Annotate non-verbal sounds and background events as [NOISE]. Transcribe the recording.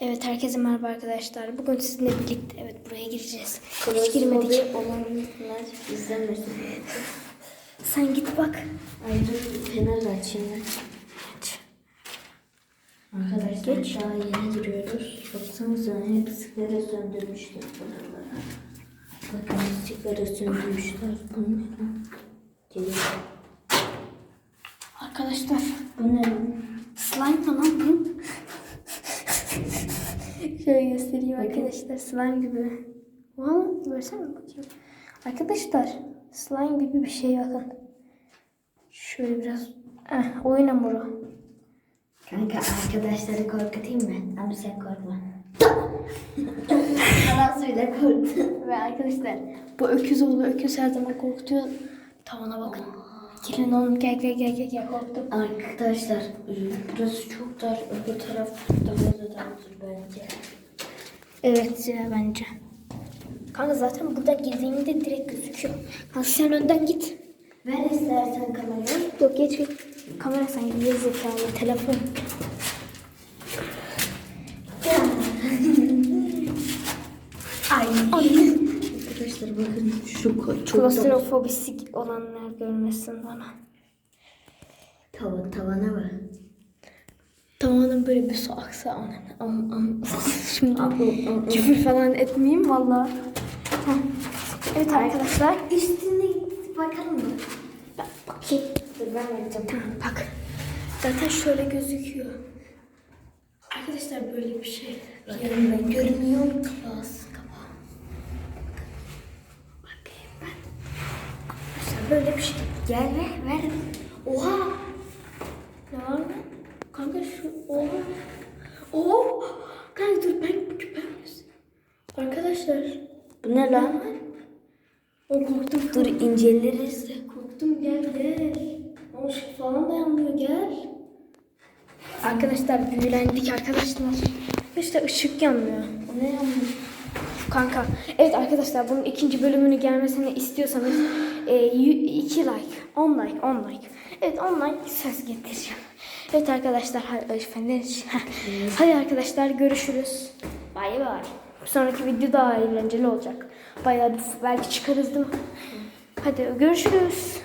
Evet herkese merhaba arkadaşlar. Bugün sizinle birlikte evet buraya gireceğiz. Hiç girmedik. Olanlar izlemesin. [LAUGHS] Sen git bak. Ayrı fener açayım ben. Arkadaşlar Geç. daha yeni giriyoruz. Baksanıza hep sigara söndürmüşler buralara. Bakın sigara söndürmüşler. Bu ne lan? Geliyor. Arkadaşlar Bu ne lan? slime mı lan bu? Şöyle göstereyim arkadaşlar slime gibi. Valla versene bakayım. Arkadaşlar slime gibi bir şey bakın. Şöyle biraz eh, oyun hamuru. Kanka arkadaşları korkutayım mı? Ama sen korkma. [LAUGHS] Bana söyle korktu. Ve arkadaşlar bu öküz oğlu öküz her zaman korkutuyor. Tavana bakın. Gelin oğlum gel gel gel gel, gel korktum. Arkadaşlar burası çok dar. Öbür taraf daha da dardır bence. Evet ya bence. Kanka zaten buradan girdiğinde direkt gözüküyor. Kanka sen önden git. Ver istersen kamerayı. Yok geç geç. Kamera sanki geri zekalı telefon. Ay. Ay. Arkadaşlar bakın şu çok da Klostrofobisi olanlar görmesin bana. tava, tavana bak. Tavanın böyle bir su aksa am, am. [LAUGHS] Şimdi küfür falan etmeyeyim valla. Evet arkadaşlar. Üstüne bakalım mı? Ben bakayım. Dur ben vereceğim. Tamam bak. Zaten şöyle gözüküyor. Arkadaşlar böyle bir şey. Yanımda görünüyor. Klas kapağı. Bakayım ben. Arkadaşlar böyle bir şey. Gel ve ver. Oha. Ne var mı? Kanka şu oha. Oha. Kanka dur ben küpem Arkadaşlar. Bu ne lan? O korktum. Dur inceleriz. Korktum gel gel. Ama ışık falan da yanmıyor gel. Arkadaşlar büyülendik arkadaşlar. İşte ışık yanmıyor. Bu ne yanmış? Kanka. Evet arkadaşlar bunun ikinci bölümünü gelmesini istiyorsanız e, y- iki like, 10 like, 10 like. Evet 10 like söz getireceğim. Evet arkadaşlar efendim, [LAUGHS] hadi arkadaşlar görüşürüz. Bay bay. Bir sonraki video daha eğlenceli olacak. Bayağı bir, belki çıkarız değil mi? Hadi görüşürüz.